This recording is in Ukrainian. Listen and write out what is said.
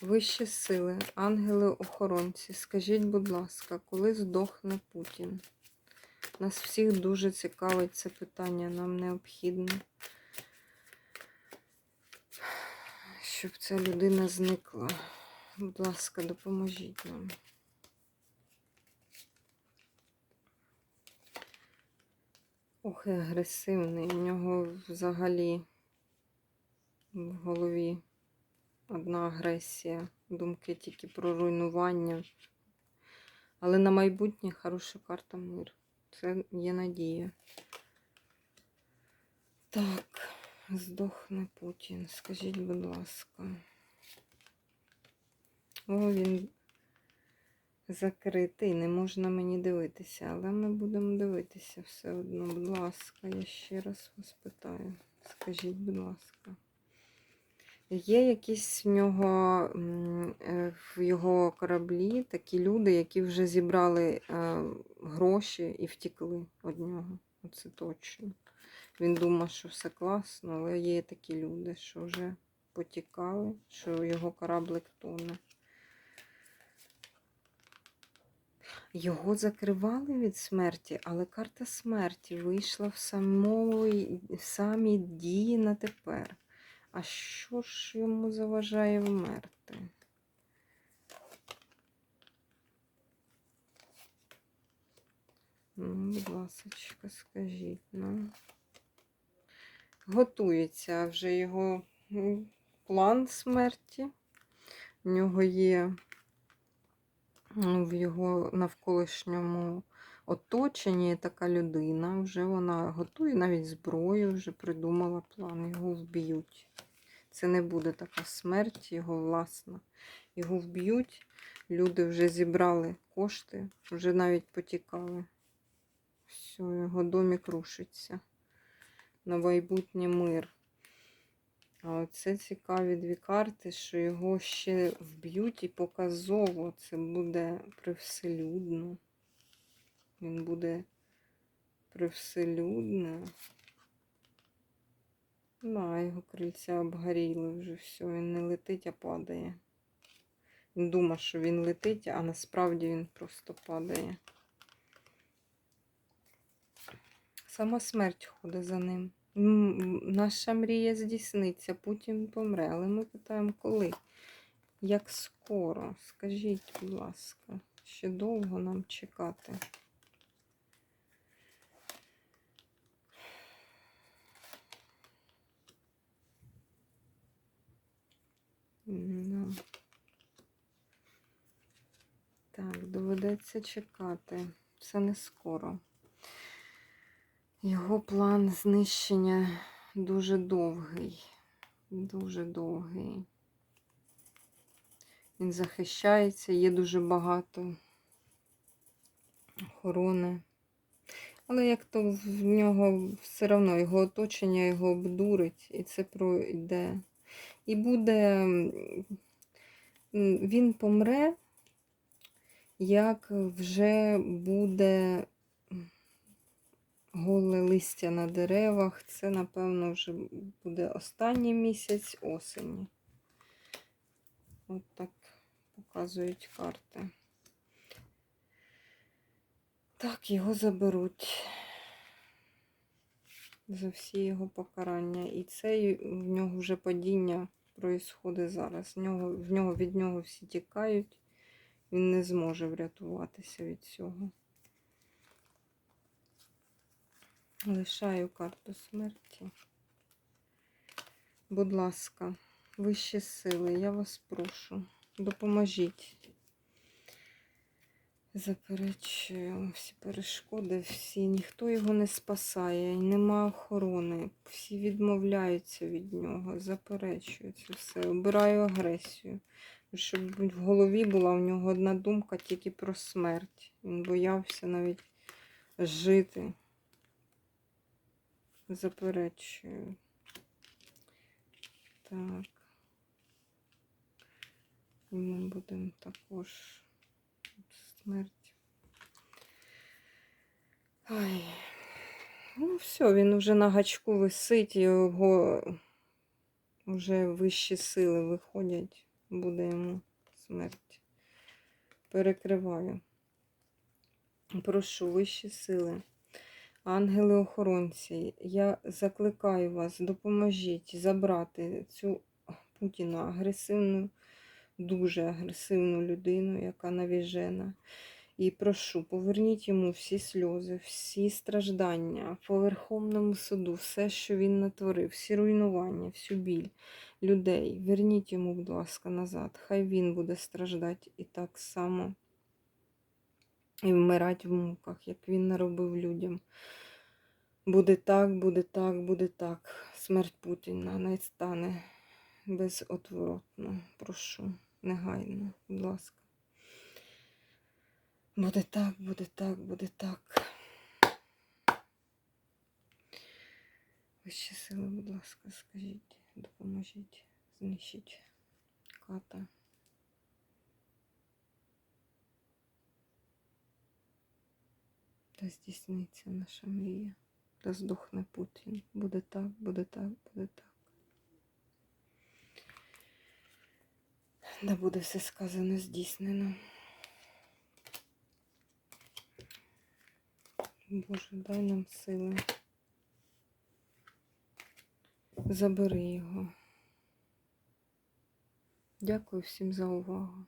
Вищі сили, ангели-охоронці, скажіть, будь ласка, коли здохне Путін? Нас всіх дуже цікавить це питання, нам необхідно, щоб ця людина зникла. Будь ласка, допоможіть нам. Ох, агресивний. У нього взагалі в голові одна агресія. Думки тільки про руйнування. Але на майбутнє хороша карта мир. Це є надія. Так, здохне Путін. Скажіть, будь ласка. О, він закритий, не можна мені дивитися, але ми будемо дивитися все одно. Будь ласка, я ще раз вас питаю. Скажіть, будь ласка. Є якісь в нього е, в його кораблі такі люди, які вже зібрали е, гроші і втекли від нього. Оце точно. Він думав, що все класно, але є такі люди, що вже потікали, що його кораблик тоне. Його закривали від смерті, але карта смерті вийшла в самої, в самій дії на тепер. А що ж йому заважає вмерти? Ну, будь ласочка, скажіть нам. Готується вже його план смерті. В нього є м, в його навколишньому оточенні така людина. Вже вона готує навіть зброю, вже придумала план. Його вб'ють. Це не буде така смерть, його власна. Його вб'ють. Люди вже зібрали кошти, вже навіть потікали. Все, його домик рушиться. На майбутнє мир. А оце цікаві дві карти, що його ще вб'ють і показово. Це буде привселюдно. Він буде привселюдно. Да, його крильця обгоріли вже все. Він не летить, а падає. Він думає, що він летить, а насправді він просто падає. Сама смерть ходить за ним. Наша мрія здійсниться, Путін помре. Але ми питаємо, коли? Як скоро? Скажіть, будь ласка, ще довго нам чекати? Ну. Доведеться чекати. Це не скоро. Його план знищення дуже довгий. Дуже довгий. Він захищається, є дуже багато охорони. Але як то в нього все одно його оточення його обдурить, і це пройде. І буде, він помре, як вже буде голе листя на деревах. Це, напевно, вже буде останній місяць осені. От так показують карти. Так, його заберуть за всі його покарання. І це в нього вже падіння проїсходить зараз. В нього, в нього, від нього всі тікають. Він не зможе врятуватися від цього. Лишаю карту смерті. Будь ласка, вищі сили, я вас прошу, допоможіть. Заперечую всі перешкоди, всі, ніхто його не спасає, нема охорони. Всі відмовляються від нього, заперечую все. Обираю агресію. Щоб в голові була в нього одна думка тільки про смерть. Він боявся навіть жити. Заперечую. Так. І ми будемо також смерть. Ай. Ну, все, він вже на гачку висить, його вже вищі сили виходять. Буде йому смерть. Перекриваю. Прошу вищі сили. Ангели-охоронці, я закликаю вас, допоможіть забрати цю Путіна агресивну, дуже агресивну людину, яка навіжена. І прошу, поверніть йому всі сльози, всі страждання по Верховному суду, все, що він натворив, всі руйнування, всю біль людей. Верніть йому, будь ласка, назад. Хай він буде страждати і так само і вмирати в муках, як він наробив людям. Буде так, буде так, буде так. Смерть Путіна не стане безотворотно. Прошу, негайно, будь ласка. Буде так, буде так, буде так. Вищі сили, будь ласка, скажіть, допоможіть, знищіть ката. Та здійсниться наша мрія. Та здохне Путін. Буде так, буде так, буде так. Да буде все сказано, здійснено. Боже, дай нам сили. Забери його. Дякую всім за увагу.